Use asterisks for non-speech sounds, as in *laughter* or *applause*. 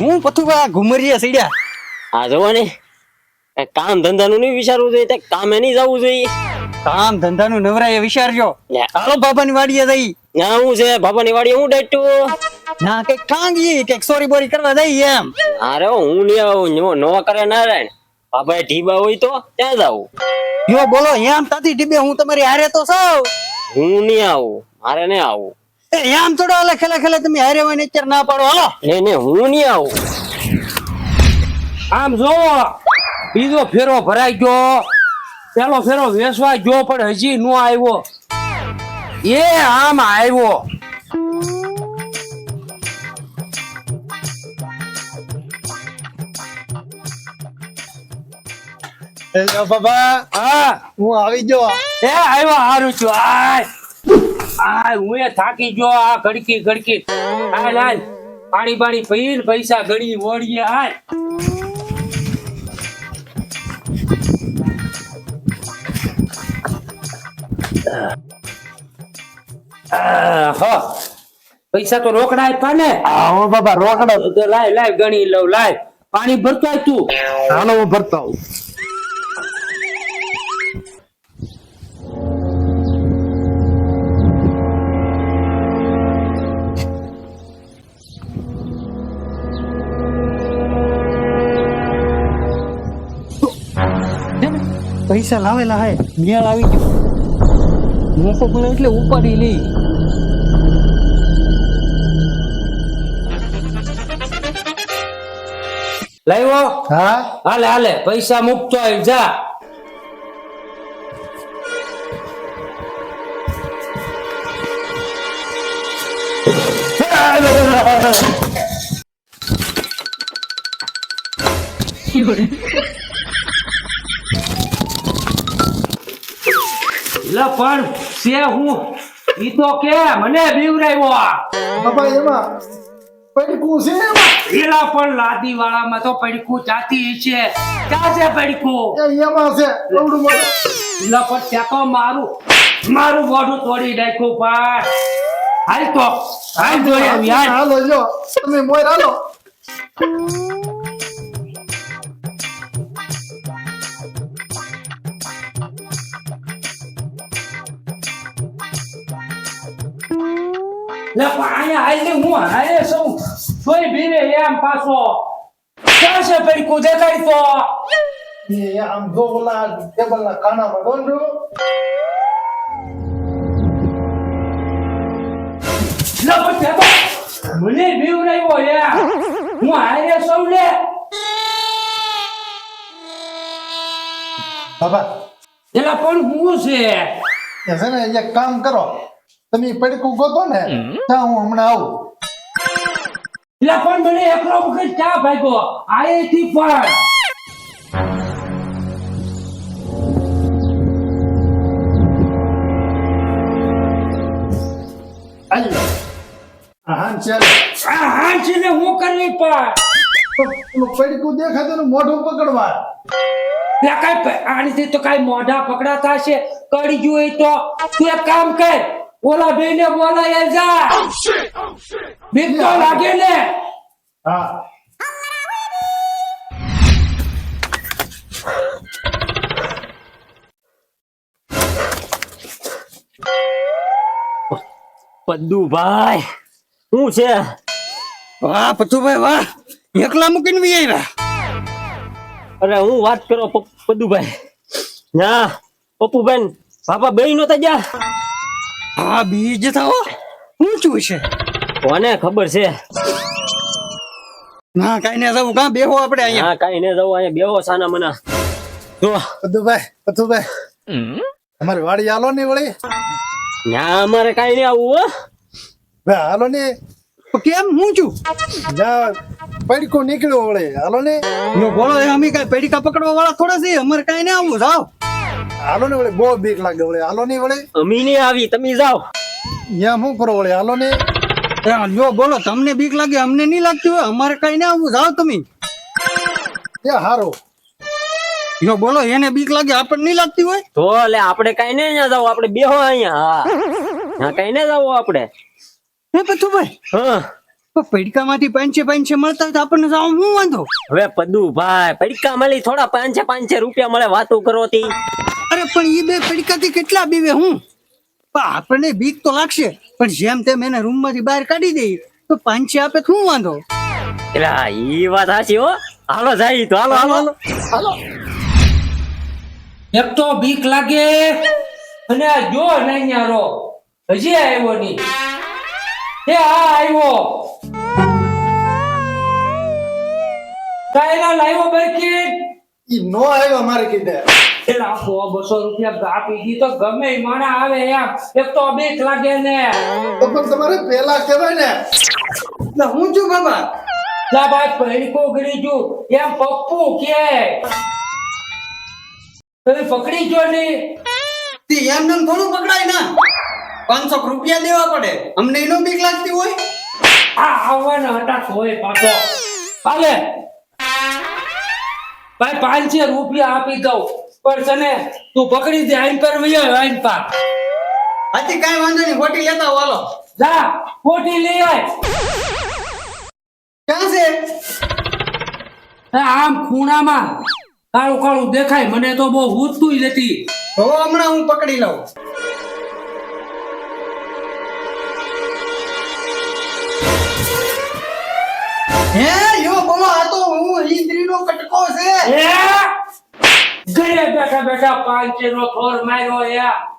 હું પથુકા ઘુમરિયા સીડ્યા. આ જવો ને. કામ ધંધાનું નહીં વિચારવું જોઈએ તે કામે નહીં જવું જોઈએ. કામ ધંધાનું નવરાએ વિચારજો. હાલો બાબાની વાડીએ જઈ. ના હું છે? બાબાની વાડીએ હું ડેટું ના કે કાંગી કે સોરી બોરી કરવા જઈ એમ. અરે હું નહીં આવું નવા કરે નારાયણ. રે બાબા ઢીબા હોય તો ત્યાં જાવ યો બોલો એમ તાથી ઢીબે હું તમારી હારે તો સૌ. હું નહીં આવું મારે નહીં આવું. એ એમ થોડો હાલે ખેલે ખેલે તમે હારે હોય ને અત્યારે ના પાડો હાલો ને ને હું નહીં આવું. આમ જોવો બીજો ફેરો ભરાઈ ગયો. પેલો ફેરો વેસવા ગયો પણ હજી નો આવ્યો. એ આમ આવ્યો. બાબા હા હું આવી ગયો. એ આવ્યો હારું છું. આય. આય હું એ થાકી ગયો આ ઘડકી ઘડકી. આ લાલ પાણી પાણી પીન પૈસા ગણી ઓળીએ હાલ પૈસા તો રોકડા આપ્યા ને. આવો બાબા રોકડા. લાય લાય ગણી લઉં લાય. પાણી ભરતો આય તું. હાલો હું ભરતો આવું. પૈસા લાવેલા હે મેળ આવી ગયો. મોકો મળે એટલે ઉપાડી લઈ. લાવ્યો હા. હાલે હાલે પૈસા મૂકતો આવી જા. *laughs* *laughs* લે પણ છે હું? ઈ તો કે મને બીવરાવ્યો બાપા એમાં પડકું છે એલા પણ લાદી વાળામાં તો પડકું જાતી છે ક્યાં છે પડકું એ એમાં છે એવડું મોટું એલા પણ ત્યાં તો મારું મારું મોઢું તોડી નાખ્યું પણ. હાલ તો હાલ જોઈએ હાલ. હાલો જો. તમે મોય હાલો. લે પણ અહીંયા હાલ હું હાલે ભીરે એમ પાછો. છે તો? એ આમ જો ઓલા ટેબલ ના કાનામાં ડોંડો લે પણ મને બીવરાવ્યો યાર હું હારે સૌ લે. બાબા. એલા પણ હું છે? એ છે ને એક કામ કરો. તમે પડીકું ગોતો ને ત્યાં હું હમણાં આવું. એટલે પણ મને એકલો વખત ચા ભાગ્યો? આયેથી પણ. હાલો. હા કરવી પણ? પડીકું દેખાતું ને મોઢું પકડવા. ત્યાં કાંઈ પ- આનાથી તો કઈ મોઢા પકડાતા છે કડી ગયું હોય તો તું એક કામ કર. ઓલા બેને બોલાય જા બીક તો લાગે ને હા પદ્દુભાઈ શું છે વાહ પથુભાઈ વાહ એકલા મૂકીને વી આવ્યા અરે હું વાત કરો પ- પદ્દુભાઈ ના પપ્પુબેન બાપા બે નતા જા હા બીજ થાઓ. ઊંચું છે. કોને ખબર છે? ના કઈ ને જવું કા બેહો આપણે અહીંયા? હા કઈ ને જવું અહીંયા બેહો સાના મના. તો પથુભાઈ પથુભાઈ. અમારી વાડી હાલો ને વળી? ના અમારે કઈ ને આવું હો. બે હાલો ને કેમ ઊંચું? જા પડીકો નીકળ્યો વળે. હાલો ને એ અમે કઈ પડીકા પકડવા વાળા થોડા છે અમારે કઈ ને આવવું જાવ હાલો ને વળે બહુ બીક લાગે વળે. હાલો ને વળે અમી નહીં આવી તમે જાઓ. યા હું કરો વળે? હાલો ને જો બોલો તમને બીક લાગે અમને નહીં લાગતી હોય? અમારે કઈ ના આવું જાઓ તમે. એ હારો. જો બોલો એને બીક લાગે આપણને નહીં લાગતી હોય? તો એટલે આપણે કઈ નહીં અહીંયા જાવ આપણે બેહો અહીંયા. હા. હા કઈ ને જાવ આપણે. હે પથુભાઈ હા. પણ પૈડકામાંથી પાંચે પાંચે મળતા હોય તો આપણને તો હું વાંધો? હવે પદુભાઈ પૈડકા મળી થોડા પાંચે પાંચે રૂપિયા મળે વાતો કરો તી. અરે પણ એ બે પડીકાથી કેટલા બીવે હું? પણ આપણને બીક તો લાગશે પણ જેમ તેમ એને રૂમમાંથી બહાર કાઢી દઈએ તો પાંચે આપે શું વાંધો? એલા એ વાત સાચી હો. હાલો જાય તો હાલો હાલો હાલો. એક તો બીક લાગે અને આ જો નૈયારો હજી આવ્યો નહીં. એ આ આવ્યો. કાયલા લાવ્યો બરકીટ ઈ નો આવ્યો અમારે કીધે. એલા સો બસો રૂપિયા આપી દી તો ગમે માણા આવે એમ. એક તો બીક લાગે ને. તો પણ તમારે પેલા કહેવાય ને. એટલે હું છું બાબા? લા ભાઈ પૈડકો ગળી જો. એમ પપ્પુ કે. તમે પકડી જો ને. તે એમ નમ થોડું પકડાય ના. પાંચસો રૂપિયા દેવા પડે. અમને એનો બીક લાગતી હોય? આ આવવાનો હતા હોય પાછો. હાલે. ભાઈ પાંચસો રૂપિયા આપી દઉં. પણ તને તું પકડી દે આઈન પર વયો આઈન પા હતી કાઈ વાંધો નહીં ખોટી લેતા વાલો જા ખોટી લઈ આય. ક્યાં છે? આમ ખૂણામાં કાળું કાળું દેખાય મને તો બહુ ઊંચતું લેતી હવે હમણાં હું પકડી લઉં. હે યો બોલો આ તો હું એ ઘરે બેઠા બેઠા પાંચસો નો થોર માર્યો યા